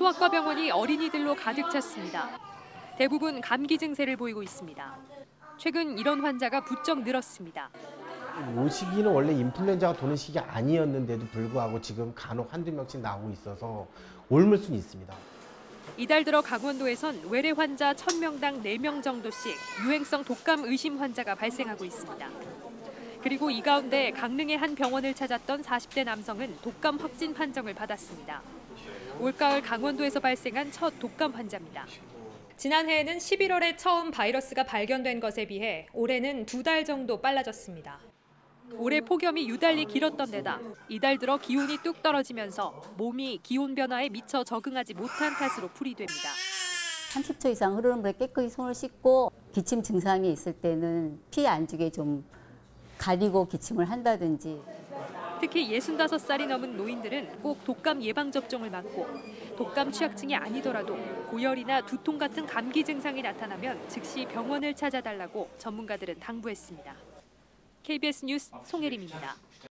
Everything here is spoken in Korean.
소아과 병원이 어린이들로 가득 찼습니다. 대부분 감기 증세를 보이고 있습니다. 최근 이런 환자가 부쩍 늘었습니다. 이 시기는 원래 인플루엔자가 도는 시기 아니었는데도 불구하고 지금 간혹 한두 명씩 나오고 있어서 옮을 수는 있습니다. 이달 들어 강원도에선 외래 환자 1000명당 4명 정도씩 유행성 독감 의심 환자가 발생하고 있습니다. 그리고 이 가운데 강릉의 한 병원을 찾았던 40대 남성은 독감 확진 판정을 받았습니다. 올가을 강원도에서 발생한 첫 독감 환자입니다. 지난해에는 11월에 처음 바이러스가 발견된 것에 비해 올해는 두 달 정도 빨라졌습니다. 올해 폭염이 유달리 길었던 데다 이달 들어 기온이 뚝 떨어지면서 몸이 기온 변화에 미처 적응하지 못한 탓으로 풀이됩니다. 30초 이상 흐르는 물에 깨끗이 손을 씻고 기침 증상이 있을 때는 피해 안 주게 좀 가리고 기침을 한다든지 특히 65살이 넘은 노인들은 꼭 독감 예방 접종을 맞고 독감 취약증이 아니더라도 고열이나 두통 같은 감기 증상이 나타나면 즉시 병원을 찾아달라고 전문가들은 당부했습니다. KBS 뉴스 송혜림입니다.